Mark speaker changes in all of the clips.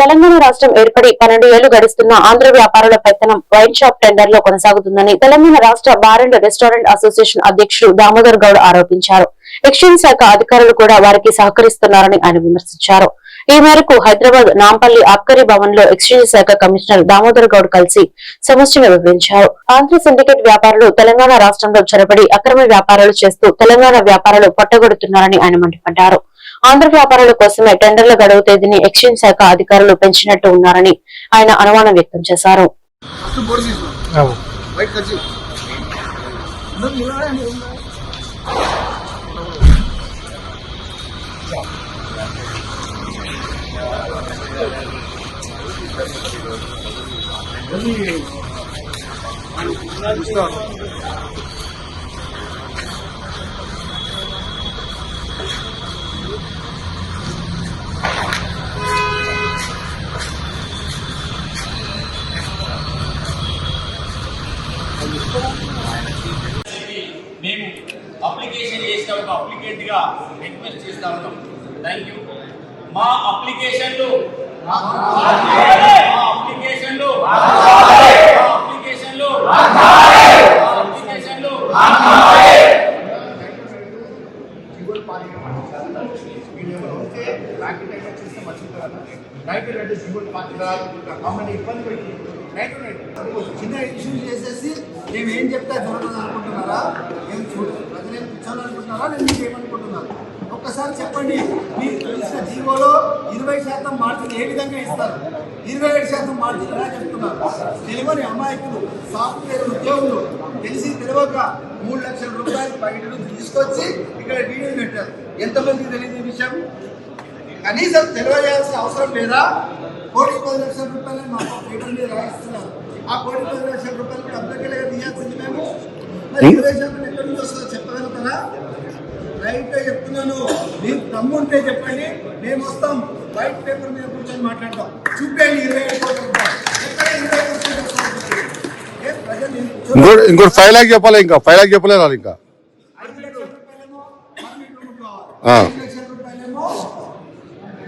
Speaker 1: తెలంగాణ రాష్ట్రం ఏర్పడి పన్నెండు ఏళ్ళు గడిస్తున్న ఆంధ్ర వ్యాపారుల పెత్తనం వైన్ షాప్ టెండర్లో కొనసాగుతుందని తెలంగాణ రాష్ట్ర బార్ అండ్ రెస్టారెంట్ అసోసియేషన్ అధ్యక్షుడు దామోదర్ గౌడ్ ఆరోపించారు. ఎక్స్చేంజ్ శాఖ అధికారులు కూడా వారికి సహకరిస్తున్నారని ఆయన విమర్శించారు. ఈ మేరకు హైదరాబాద్ నాంపల్లి అక్కరి భవన్లో ఎక్స్చేంజ్ శాఖ కమిషనర్ దామోదర్ గౌడ్ కలిసి సమస్యను వివరించారు. ఆంధ్ర సిండికేట్ వ్యాపారులు తెలంగాణ రాష్ట్రంలో చొరబడి అక్రమ వ్యాపారాలు చేస్తూ తెలంగాణ వ్యాపారాలు పట్టగొడుతున్నారని ఆయన మండిపడ్డారు. ఆంధ్ర వ్యాపారుల కోసమే టెండర్ల గడువు తేదీని ఎక్స్చేంజ్ శాఖ అధికారులు పెంచినట్టు ఉన్నారని ఆయన అనుమానం వ్యక్తం చేశారు.
Speaker 2: అప్లికెంట్గా రిక్వెస్ట్ చేస్తా ఉన్నాం. థ్యాంక్ యూ మా అప్లికేషన్లు మా అప్లికేషన్లు మా అప్లికేషన్లు మా అప్లికేషన్లు
Speaker 3: నైట్ ఇబ్బంది పెట్టి నైట్ నైట్. చిన్న ఇష్యూ చేసేసి నేను ఏం చెప్తే జరగదు అనుకుంటున్నారా? నేను చూడు చేస్తాననుకుంటున్నారా నేను మీకు ఏమనుకుంటున్నాను ఒక్కసారి చెప్పండి. మీకు తెలిసిన జీవోలో ఇరవై శాతం మార్జిన్ ఏ విధంగా ఇస్తారు? ఇరవై ఏడు శాతం మార్జిన్ ఎలా చెప్తున్నారు? తెలివని అమాయకులు సాఫ్ట్వేర్ ఉద్యోగులు తెలిసి తెలియక మూడు లక్షల రూపాయలు బయట నుంచి తీసుకొచ్చి ఇక్కడ వీడియో పెట్టారు. ఎంతమంది తెలియదు ఈ విషయం? కనీసం తెలియజేయాల్సిన అవసరం లేదా? కోటి పది లక్షల రూపాయలు మా పేపర్ మీద రాయిస్తున్నారు. ఆ కోటి పది లక్షల రూపాయలు కూడా అప్పటికే తీయాల్సింది మేము? చెప్తున్నాను. మీకు దమ్ము ఉంటే చెప్పండి. మేము వస్తాం. వైట్ పేపర్ మీద కూర్చొని మాట్లాడతాం చూపేయండి ఇరవై
Speaker 4: ఇంకోటి ఇంకోటి ఫైవ్ లాక్ చెప్పాలి ఇంకా? ఫైవ్ లాక్ చెప్పలేదు ఇంకా?
Speaker 3: రూమ్ కావాలి.
Speaker 4: ఆ.
Speaker 3: ఐదు లక్షల రూపాయలేమో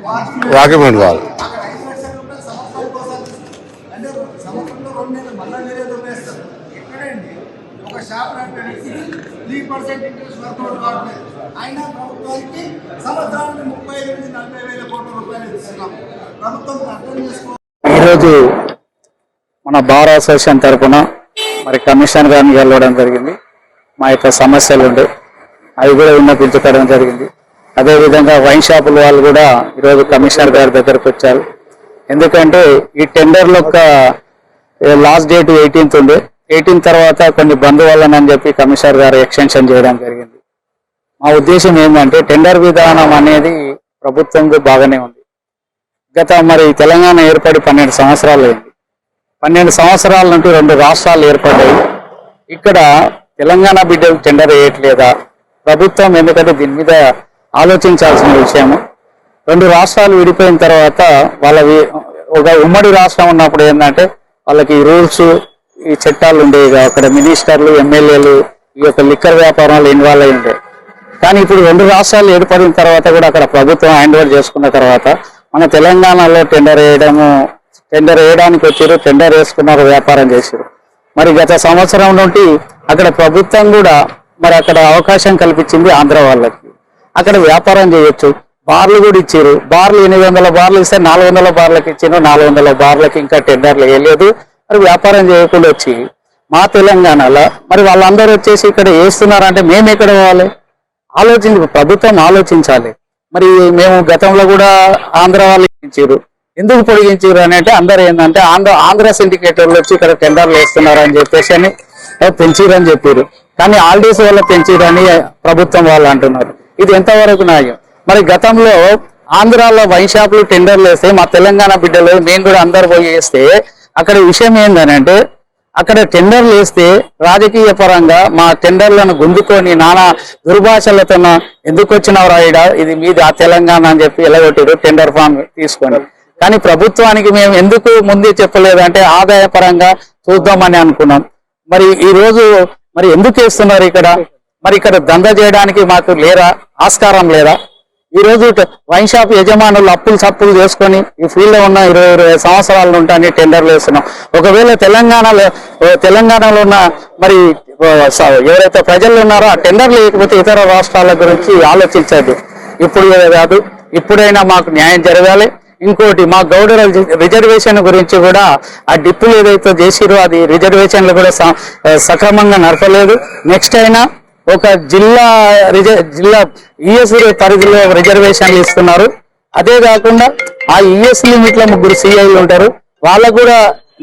Speaker 3: వాచ్మెన్
Speaker 4: వాక్యమెంట్ కావాలి
Speaker 3: అక్కడ ఐదు లక్షల రూపాయలు సంవత్సరాల కోసం అంటే సంవత్సరంలో రెండు నెలలు మళ్ళా వేరే దొబ్బేస్తారు ఎక్కడండి ఒక షాప్ నడపడానికి త్రీ పర్సెంట్ ఇంట్రెస్ట్ వర్కౌట్ కావట్లేదు అయినా ప్రభుత్వానికి సంవత్సరానికి ముప్పై నుంచి నలభై వేల కోట్ల రూపాయలు ఇస్తున్నాం. ప్రభుత్వం అర్థం చేసుకో
Speaker 5: ఈరోజు మన బార్ అసోసియేషన్ తరఫున మరి కమిషన్ గారిని గెలవడం జరిగింది. మా యొక్క సమస్యలు ఉండే. అవి కూడా విన్నపించుకోవడం జరిగింది. అదేవిధంగా వైన్ షాపుల వాళ్ళు కూడా ఈరోజు కమిషనర్ గారి దగ్గరకు వచ్చారు. ఎందుకంటే ఈ టెండర్ యొక్క లాస్ట్ డేట్ ఎయిటీన్త్ ఉంది ఎయిటీన్ తర్వాత కొన్ని బంద్ వల్లనని చెప్పి కమిషనర్ గారు ఎక్స్టెన్షన్ చేయడం జరిగింది. మా ఉద్దేశం ఏంటంటే టెండర్ విధానం అనేది ప్రభుత్వంలో బాగానే ఉంది. గత మరి తెలంగాణ ఏర్పడి పన్నెండు సంవత్సరాలు అయింది. పన్నెండు సంవత్సరాల నుండి రెండు రాష్ట్రాలు ఏర్పడ్డాయి. ఇక్కడ తెలంగాణ బిడ్డలు టెండర్ వేయట్లేదా? ప్రభుత్వం ఎందుకంటే దీని మీద ఆలోచించాల్సిన విషయము. రెండు రాష్ట్రాలు విడిపోయిన తర్వాత వాళ్ళ ఒక ఉమ్మడి రాష్ట్రం ఉన్నప్పుడు ఏంటంటే వాళ్ళకి రూల్స్ ఈ చట్టాలు ఉండేవి. అక్కడ మినిస్టర్లు ఎమ్మెల్యేలు ఈ యొక్క లిక్కర్ వ్యాపారాలు ఇన్వాల్వ్ అయి ఉండే కానీ ఇప్పుడు రెండు రాష్ట్రాలు ఏర్పడిన తర్వాత కూడా అక్కడ ప్రభుత్వం హ్యాండ్ ఓవర్ చేసుకున్న తర్వాత మన తెలంగాణలో టెండర్ వేయడము టెండర్ వేయడానికి వచ్చారు టెండర్ వేసుకున్నారు వ్యాపారం చేశారు. మరి గత సంవత్సరం నుండి అక్కడ ప్రభుత్వం కూడా మరి అక్కడ అవకాశం కల్పించింది ఆంధ్ర వాళ్ళకి. అక్కడ వ్యాపారం చేయొచ్చు. బార్లు కూడా ఇచ్చారు. బార్లు ఎనిమిది వందల బార్లు ఇస్తే నాలుగు వందల బార్లకు ఇచ్చారు నాలుగు వందల బార్లకి ఇంకా టెండర్లు వేయలేదు. మరి వ్యాపారం చేయకుండా వచ్చి మా తెలంగాణలో మరి వాళ్ళందరూ వచ్చేసి ఇక్కడ వేస్తున్నారంటే మేము ఎక్కడ పోవాలి? ఆలోచించి ప్రభుత్వం ఆలోచించాలి. మరి మేము గతంలో కూడా ఆంధ్ర వాళ్ళు ఇచ్చారు. ఎందుకు పొడిగించారు అని అంటే అందరూ ఏంటంటే ఆంధ్ర ఆంధ్ర సిండికేటర్లు వచ్చి ఇక్కడ టెండర్లు వేస్తున్నారు అని చెప్పేసి అని పెంచిరు అని చెప్పారు. కానీ ఆల్డీస్ వల్ల పెంచిరు ప్రభుత్వం వాళ్ళు అంటున్నారు. ఇది ఎంతవరకు న్యాయం? మరి గతంలో ఆంధ్రాలో వైన్ షాపులు టెండర్లు వేస్తే మా తెలంగాణ బిడ్డలు మేము కూడా అందరు పోయి వేస్తే అక్కడ విషయం ఏంటంటే అక్కడ టెండర్లు వేస్తే రాజకీయ పరంగా మా టెండర్లను గుంజుకొని నానా దుర్భాషలతో ఎందుకు వచ్చినావు రాయడ ఇది మీది ఆ తెలంగాణ అని చెప్పి ఎలగొట్టారు టెండర్ ఫామ్ తీసుకొని. కానీ ప్రభుత్వానికి మేము ఎందుకు ముందే చెప్పలేదంటే ఆదాయ పరంగా చూద్దామని అనుకున్నాం. మరి ఈ రోజు మరి ఎందుకు వేస్తున్నారు ఇక్కడ? మరి ఇక్కడ దంద చేయడానికి మాకు లేరా? ఆస్కారం లేదా? ఈ రోజు వైన్ షాప్ యజమానులు అప్పులు సప్పులు చేసుకొని ఈ ఫీల్డ్లో ఉన్న ఇరవై ఇరవై సంవత్సరాల ఉంటాయని టెండర్లు వేస్తున్నాం. ఒకవేళ తెలంగాణలో తెలంగాణలో ఉన్న మరి స- ఎవరైతే ప్రజలు ఉన్నారో ఆ టెండర్లు లేకపోతే ఇతర రాష్ట్రాల గురించి ఆలోచించద్దు. ఇప్పుడు కాదు ఇప్పుడైనా మాకు న్యాయం జరగాలి. ఇంకోటి మా గౌడ రిజర్వేషన్ గురించి కూడా ఆ డిప్పులు ఏదైతే చేసిరో అది రిజర్వేషన్లు కూడా స- సక్రమంగా నడపలేదు. నెక్స్ట్ అయినా ఒక జిల్లా జిల్లా ఈఎస్ పరిధిలో రిజర్వేషన్లు ఇస్తున్నారు. అదే కాకుండా ఆ ఈఎస్ లిమిట్లో ముగ్గురు సిఐలు ఉంటారు. వాళ్ళకు కూడా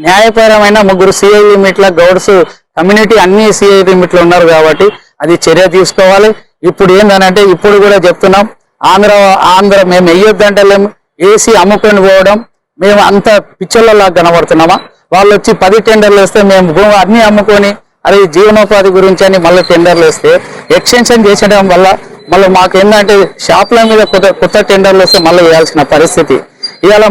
Speaker 5: న్యాయపరమైన ముగ్గురు సిఐ లిమిట్ల గౌడ్స్ కమ్యూనిటీ అన్ని సిఐ లిమిట్లు ఉన్నారు కాబట్టి అది చర్య తీసుకోవాలి. ఇప్పుడు ఏంటంటే ఇప్పుడు కూడా చెప్తున్నాం ఆంధ్ర ఆంధ్ర మేము వెయ్యొద్దంటలేము ఏసీ అమ్ముకొని పోవడం మేము అంత పిచ్చర్లలా కనబడుతున్నామా? వాళ్ళు వచ్చి పది టెండర్లు వేస్తే మేము భూమి అన్ని అమ్ముకొని అరే జీవనోపాధి గురించి అని మళ్ళీ టెండర్లు వేస్తే ఎక్స్టెన్షన్ చేసడం వల్ల మళ్ళీ మాకు ఏంటంటే షాప్ల మీద కొత్త కొత్త టెండర్లు వస్తే మళ్ళీ వేయాల్సిన పరిస్థితి. ఇవాళ